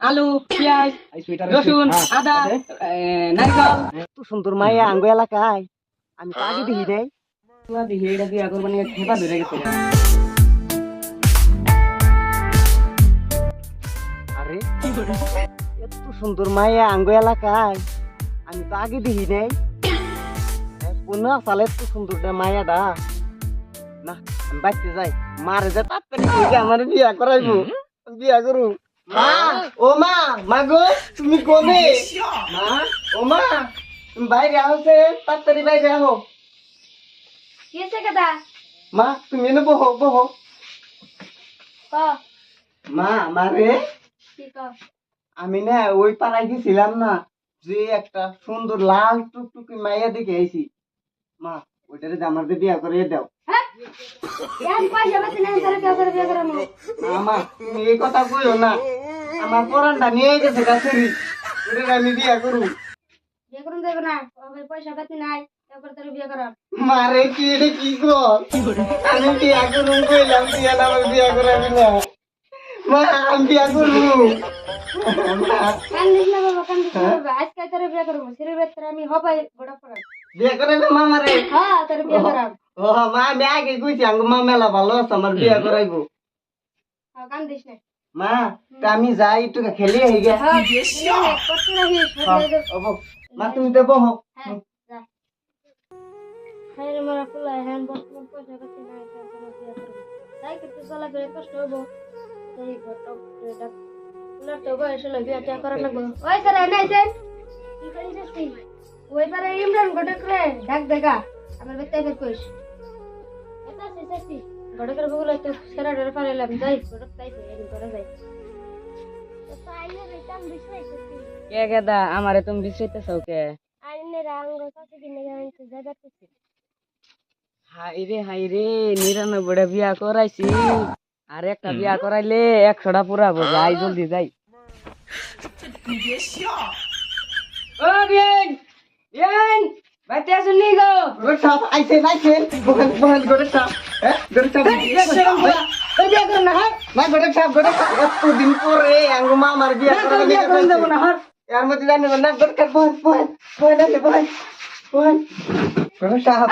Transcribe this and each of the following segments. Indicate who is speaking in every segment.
Speaker 1: আলু পেঁয়াজ রসুন আদা এ, নারকেল।
Speaker 2: এত সুন্দর মাইয়া আঙ্গ এলাকায়। আমি তো আগে নাই।
Speaker 1: তুয়া দিহি এটা বিয়া করব নিয়ে খেপা ধরে গেছে।
Speaker 2: আরে এত সুন্দর মাইয়া আঙ্গ এলাকায়। আমি তো আগে দেখি নাই। কোন সালে এত সুন্দর না মায়াটা। না আমি বাঁচতে যাই। মারে যা তাড়াতাড়ি আমার বিয়া করাইবো। বিয়া করু মা? ও মা মা গো তুমি কোনে মা ও মা তুমি বাইরে আসে তাড়াতাড়ি বাইরে আহো। মা তুমি এনে বহো বহো।
Speaker 3: ক?
Speaker 2: মা মারে
Speaker 3: কি ক?
Speaker 2: আমি না ওই পাড়ায় গেছিলাম না যে একটা সুন্দর লাল টুকটুকি মাইয়া দেখে আইছি। মা ওইটারে আমার বিয়া করে দাও। আমা তুমি এই কথা কইও না। আমার পরানটা নিয়ে গেছে গাছেরি ওটারে আমি বিয়া করু
Speaker 3: বিয়ে করুন দেবে না আমার পয়সা বেশি নাই কেউ করে তোর বিয়ে করাম।
Speaker 2: মারে কি এটা কি কর আমি বিয়া করু কইলাম বিয়া না আমার বিয়া করাবি না। মা আমি বিয়া করু
Speaker 3: কান্দিস না বাবা কান্দিস আজকে তোর বিয়ে করব সিঁড়ির আমি হবাই গোটা পড়াম
Speaker 2: বিয়া করাবে মামারে
Speaker 3: হ্যাঁ তোর বিয়ে করাম
Speaker 2: ও মা আমি আগে কইছি আঙ্গ মা মেলা ভালো আছে আমার বিয়া করাইবো
Speaker 3: হ্যাঁ কান্দিস না
Speaker 2: মা তা আমি যাই একটু খেলে হয়ে গে
Speaker 3: হ্যাঁ কত রাখিস
Speaker 2: মা তুমি তো বহ
Speaker 3: হ্যাঁ হ্যাঁ রে মারা ফুলা হ্যাঁ বর্তমান পয়সা বেশি নাই কেউ করে বিয়ে করব তাই কিন্তু চলা করে কষ্ট হব এই ঘটক ডাক ফুলার তো বয়স হলো বিয়েটা করা লাগবো ওই স্যার এনাইছেন কি করিস তুই ওই পারে ইমরান ঘটক রে ডাক দেখা আমার বেতে ফের কইস এটা সে সে ঘটকের বগুলো তো সেরা ডরে পারেলাম যাই ঘটক তাই এদিন করে যাই।
Speaker 1: কে গেদা আমারে তুমি কে?
Speaker 3: আইনে রাঙ্গ কাছে কিনে
Speaker 1: নিরানব্বইটা বিয়া করাইছি। আর একটা বিয়া করাইলে একশোটা পুরাবো যাই জলদি যাই। ও বিয়েন!
Speaker 2: আইছে নাইছে। বহন বহন গোট সাপ। হ্যাঁ গোট সাপ।
Speaker 1: এই বিয়া করুন না হ্যাঁ
Speaker 2: মা গোট সাপ গোট সাপ। এত দিন পরে আঙ্গ মা আমার বিয়া করাবে
Speaker 1: বিয়া করুন দেবো না হ্যাঁ
Speaker 2: এর মধ্যে জানি না গোট সাপ বহন বহন বহন আছে বহন বহন গোট সাপ।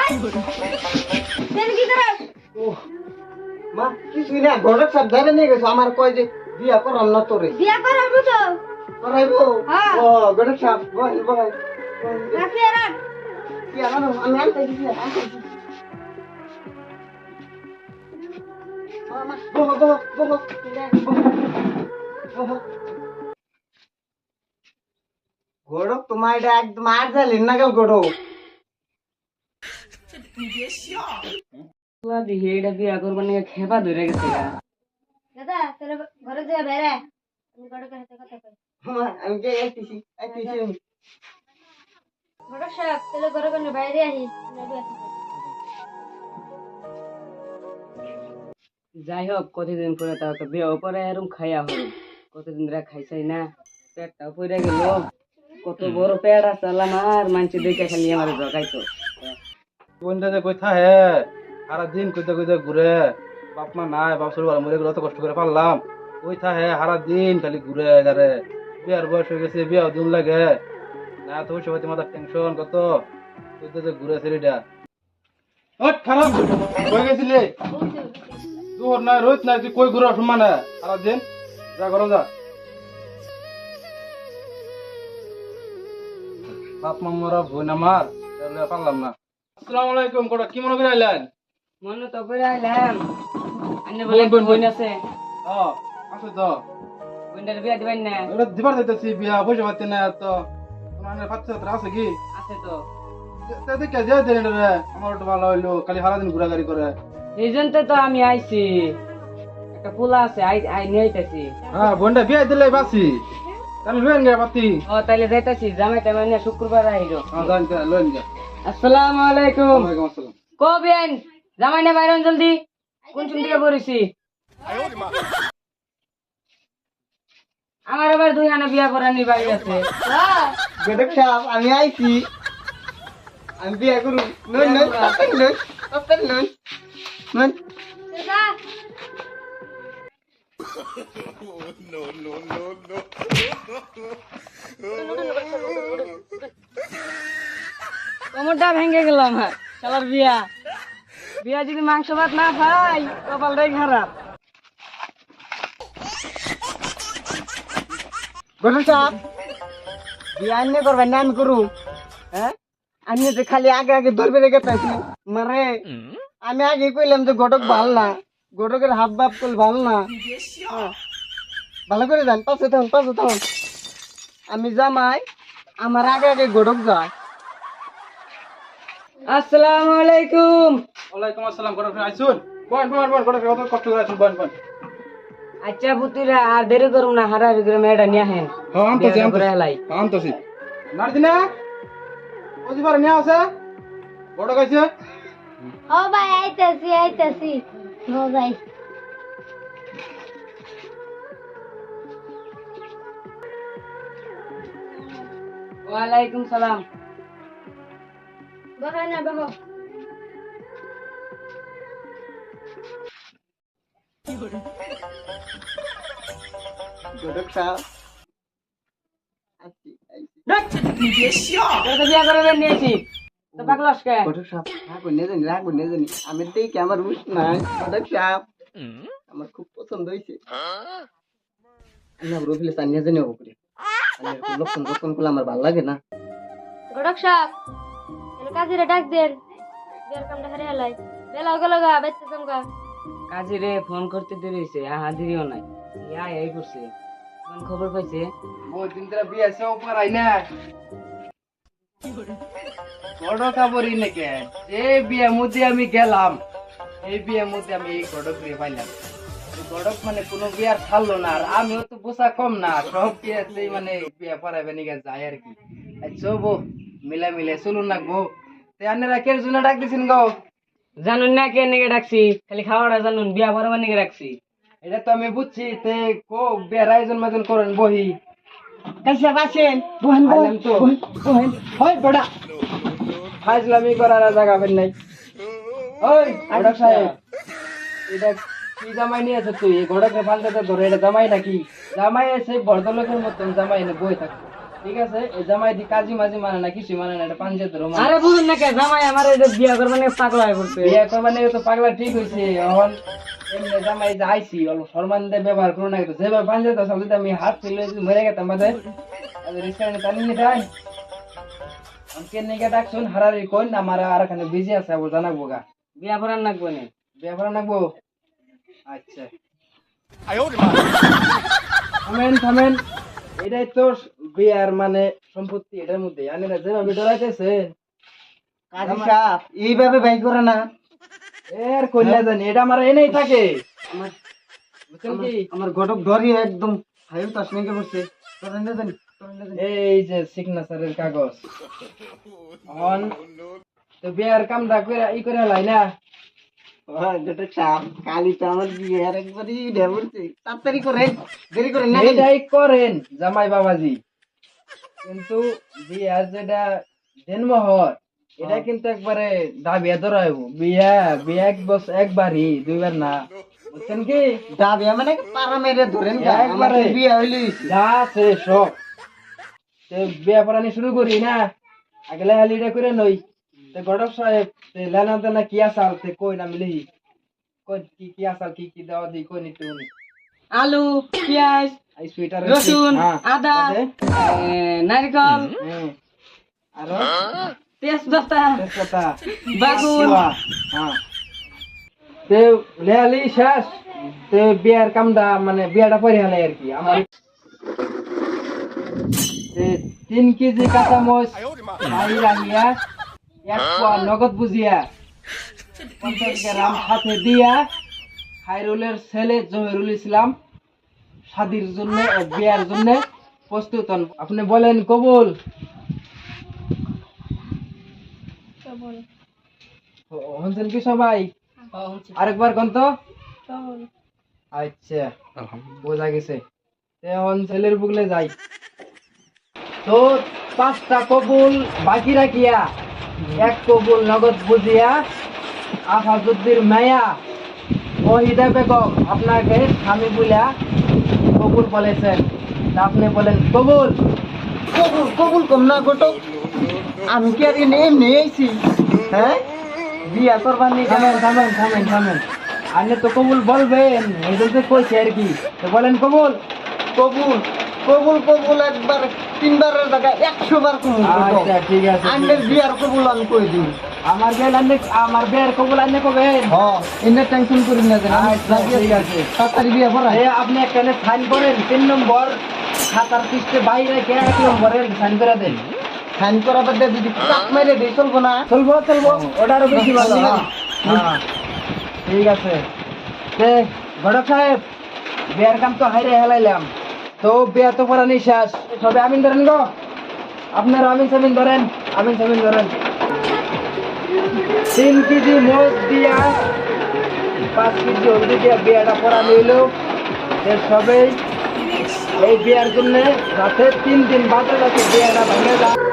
Speaker 3: তেল কি করাস
Speaker 2: ও মা কিছুই না গোট সাপ ধরে নিয়ে গেছো। আমার কয় যে বিয়া করাম না তোরে।
Speaker 3: বিয়া করাবো তো।
Speaker 2: করাইবো?
Speaker 3: হ্যাঁ।
Speaker 2: ও গোট সাপ বহন বহন বহন
Speaker 3: রাখি আর
Speaker 2: কি আনো আমি আনতে দিছি আনতে দিছি মামা বহ বহ বহ বহ গড়ক তোমার এটা একদম আর জালিন না গেল গড়ক
Speaker 1: তুয়া দিহি এটা বিয়া করব নিয়ে খেপা ধরে গেছে গা।
Speaker 3: দাদা তোর ঘরে যা বেরে আমি গড়কের সাথে কথা কই
Speaker 2: মামা আমি কে আইতেছি আইতেছি আমি
Speaker 3: সাহেব তোর ঘরে কোন বাইরে আহি
Speaker 1: যাই হোক কতদিন পরে তাও তো বিয়ে পরে এরম খাইয়া হল। কতদিন ধরে খাইছাই না পেটটা পড়ে গেল। কত বড় পেট আছে আল্লাহ আমার মানছি দেখে খালি আমার জগাইতো।
Speaker 4: যে কোথা হে সারা দিন কইতে কইতে ঘুরে বাপ মা নাই বাপ সরু মরে গেলে অত কষ্ট করে পারলাম। কইথা হে সারা দিন খালি ঘুরে যারে বিয়ার বয়স হয়ে গেছে বিয়াও দিন লাগে। না তো ওই সময় মাথার টেনশন কত কইতে যে ঘুরে ছেলেটা। ওই খারাপ কই গেছিলি? তোর নাই রোজ নাই তুই কই ঘুরে সম্মান সারা দিন যা করো যা। বাপ মা মরা বোন আমার তাহলে পারলাম না। আসসালামু আলাইকুম কোটা কি মনে করে আইলেন?
Speaker 1: মনে তো করে আইলাম। আন্নে বলে
Speaker 4: বোন,
Speaker 1: আছে।
Speaker 4: ও আছে তো।
Speaker 1: বোনটার বিয়া দিবেন না।
Speaker 4: ওটা দিবার যাইতেছি বিয়া পয়সা পাতি না তো। তোমার পাচ্ছে আছে কি
Speaker 1: আছে তো।
Speaker 4: দেখে যে দেন রে আমার তো ভালো হইল খালি সারাদিন ঘোরাঘুরি করে।
Speaker 1: এই জন্য তো আমি আইছি। একটা পোলা আছে আই আই নিয়ে আইতাছি।
Speaker 4: হ্যাঁ বোনটা বিয়া দিলে বাসি। তাহলে লইন গে পাতি
Speaker 1: ও যাইতাছি জামাই টাইম নিয়ে শুক্রবার আইরো
Speaker 4: হ্যাঁ যান কে লইন গে।
Speaker 1: আসসালামু আলাইকুম।
Speaker 4: ওয়ালাইকুম আসসালাম।
Speaker 1: কবেন জামাই না বাইরন জলদি। কোন চুন দিকে পড়েছি? আমার আবার দুই হানা বিয়া করার বাড়ি আছে।
Speaker 2: আমি আইছি। আমি বিয়া করু নই নই
Speaker 1: কোমরটা ভেঙে গেল আমার শালার বিয়া। বিয়া যদি মাংস ভাত না খাই কপালটাই খারাপ।
Speaker 2: গঠন সাহেব। বিয়ে আন্নে করবেন না, আমি করু হ্যাঁ? আমি খালি আগে আগে ধরবে রেখে পাইছি। মারে, আমি আগে কইলাম যে ঘটক ভালো না। ঘটকের হাব বাপ করলে ভালো না। হ্যাঁ। ভালো করে যান, পাশে থাকুন পাশে থাকুন। আমি জামাই, আমার আগে আগে ঘটক যায়।
Speaker 1: আসসালামু আলাইকুম।
Speaker 3: ওয়ালাইকুম আসসালাম গড়ক আইসুন। বন বন বন অত কষ্ট করে আইসুন বন বন
Speaker 1: আচ্ছা পুতুরা আর দেরি করুম না হারাহারি করে মেয়েটা নিয়ে হেন
Speaker 3: হ্যাঁ আনতাছি
Speaker 1: বিয়াটা করে
Speaker 3: আনতাছি।
Speaker 1: হেলাই
Speaker 3: আনতাছি। নার্দিনা ওজি পারে নিয়ে আছে গড়ক আইছে
Speaker 5: ও ভাই আইতাছি আইতাছি। নো ভাই।
Speaker 1: ওয়ালাইকুম সালাম।
Speaker 5: বহা না বহ।
Speaker 2: ঘটক সাহেব ঘটক আমি দেখি আমার উস নাই। ঘটক আমার খুব পছন্দ হয়েছে। আমি রবিলে চান নিয়ে জানি করে লক্ষণ লক্ষণ করলে আমার ভালো লাগে না।
Speaker 5: সাপ এনে কাজিরে ডাক দেন। বিয়ার কামটা হারে হালাই বেলা গেল গা বাইতে জমগা
Speaker 1: কাজী রে ফোন করতে দেরি হয়েছে আহা দেরিও নাই। ইয়া এই করছে। খবর পাইছে।
Speaker 3: বহুত দিন ধরে বিয়ে আছে উপর আই না বড় খবরই নাকি? এই বিয়ে মধ্যে আমি গেলাম। এই বিয়ে মধ্যে আমি এই গড়ক দিয়ে পাইলাম। গড়ক মানে কোনো বিয়ার ছাড়লো না আর আমিও তো বোসা কম না সব বিয়েতে মানে বিয়ে পড়াবে নিকে যায় আর কি। আচ্ছা বো মিলে মিলে চলুন না গো তে আন্নারা কের জন্য ডাক দিছেন গো?
Speaker 1: জানুন না কে নাকি ডাকছি খালি খাওয়াটা জানুন বিয়া ভরবার নাকি রাখছি
Speaker 3: এটা তো আমি বুঝছি তে কো আয়োজন মাজন করেন বহি।
Speaker 2: কাইসা বাসেন বহেন
Speaker 3: বহেন তো।
Speaker 2: বহেন
Speaker 3: হয় বড়া। ফাজলামি করার জায়গা পেন নাই। ওই আডক সাহেব এটা কি জামাই নিয়ে আছে তুই? এই ঘোড়াকে ফালতে ধরে এটা জামাই নাকি? জামাই আছে বড়দলোকের মতন জামাই এনে বই থাকে। ঠিক আছে? এই জামাই দি কাজী মাঝি মানে না কিছু মানে না এটা পাঞ্জে ধরো মানে
Speaker 1: আরে বুঝুন না কে জামাই আমার এই বিয়া করবার নাকি পাগল হয়ে পড়ছে।
Speaker 3: বিয়ে করবা নিয়ে তো পাগলা ঠিক হয়েছে এখন এমনি জামাই যে আইসি অল্প সম্মান দিয়ে ব্যবহার করো না যেভাবে পাঞ্জে তো যদি আমি হাত ফেলে যদি মরে গেতাম বাদে রিক্সা টানি নিতে হয় কে নিকে ডাকছুন হারারি কোন আমার আর এখানে বিজি আছে আবার জানাব গা।
Speaker 1: বিয়া ভরার নাকবো না।
Speaker 3: বিয়ে করা নাকবো? আচ্ছা। থামেন থামেন। এটাই তো বিয়ার মানে সম্পত্তি এটার মধ্যে। আনে না যেভাবে ডরাইতেছে।
Speaker 2: কাজী সাহেব এইভাবে ভাই করে না।
Speaker 3: এর কন্যা জানি এটা আমার এনেই থাকে।
Speaker 2: আমার
Speaker 3: বুঝছেন কি?
Speaker 2: আমার ঘটক ধরি একদম হাই তাস জানি তোরা নিয়ে জানি
Speaker 3: এই যে সিগনেচারের কাগজ। অন তো বিয়ার কামটা করে ই করে লাই না। করেন জামাই বাবাজি। কিন্তু বিয়ার যেটা জন্মহর এটা কিন্তু একবারে দাবিয়া ধরাইব। বিয়া বিয়া এক বছর একবারই দুইবার না। বুঝছেন কি?
Speaker 2: যাবে মানে পারা মেরে ধরেন গা, আমার
Speaker 3: একবারে।
Speaker 2: তো বিয়ে
Speaker 3: যা আছে সব। বিয়া পড়ানি শুরু করি না। আগে লেহালিটা করে নই। তো গডক সাহেব তে লেনা দেনা কি আসাল তে কই না মিলি কই কি কি আসাল কি কি দেওয়া দি কই নিতে উনি
Speaker 1: আলু পেঁয়াজ
Speaker 3: আই সুইটার
Speaker 1: রসুন আদা নারকল
Speaker 3: আর
Speaker 1: তেজপাতা
Speaker 3: তেজপাতা
Speaker 1: বাগুন
Speaker 3: হ্যাঁ তে লেহালি শেষ তে বিয়ার কামটা মানে বিয়াটা পরে হালাই আর কি আমার তিন কেজি কাঁচা মরিচ বাড়ি রাখিয়া এক পোয়া নগদ বুঝিয়া পঞ্চাশ গ্রাম সাথে দিয়া খাইরুলের ছেলে জহিরুল ইসলাম শাদির জন্য বিয়ার জন্য প্রস্তুত হন। আপনি বলেন কবুল? শুনছেন কি সবাই? আরেকবার কোন তো? আচ্ছা বোঝা গেছে। এখন ছেলের বুকলে যাই। তো পাঁচটা কবুল বাকি রাখিয়া এক কবুল নগদ বুঝিয়া আফাজুদ্দির মায়া ওহিদা বেগম আপনাকে স্বামী বলিয়া কবুল বলেছেন। আপনি বলেন কবুল।
Speaker 2: কবুল কবুল কম না ঘটক। আমি কি আর এমনি আইছি? হ্যাঁ? বিয়া করবার নিয়ে
Speaker 3: থামেন থামেন থামেন থামেন। আপনি তো কবুল বলবেন এই জন্য কইছি আর কি। তো বলেন কবুল?
Speaker 2: কবুল। কবুল কবুল একবার তিনবারের জায়গায় একশো বার কবুল
Speaker 3: আচ্ছা ঠিক আছে
Speaker 2: আন্নের বিয়ার কবুল আমি কই দিই?
Speaker 3: আমার বিয়ে আনলে আমার বিয়ের কবুল আনলে কবেন?
Speaker 2: হ এনে টেনশন করি না যেন
Speaker 3: আচ্ছা, ঠিক
Speaker 2: আছি। তাড়াতাড়ি বিয়া পড়াই
Speaker 3: এ আপনি এখানে সাইন করেন তিন নম্বর খাতার পৃষ্ঠে বাইরে কে এক নম্বরের সাইন করে দেন?
Speaker 2: সাইন করা বাদে যদি চাপ মেরে দিই চলবো না?
Speaker 3: চলবো চলবো ওটারও বেশি ভালো হ্যাঁ। হ্যাঁ ঠিক আছে। ঘটক সাহেব বিয়ার কাম তো হাইরে হেলাইলাম। তো বিয়া তো নেই শেষ। সবে আমিন ধরেন গো। আপনারা আমিন সামিন ধরেন, আমিন সামিন ধরেন। তিন কেজি মোট দিয়া, পাঁচ কেজি হলদি দিয়া বিয়াটা পড়া নিল সবেই এই বিয়ার জন্য রাতে তিন দিন বাদে যাতে বিয়াটা ভেঙে যায়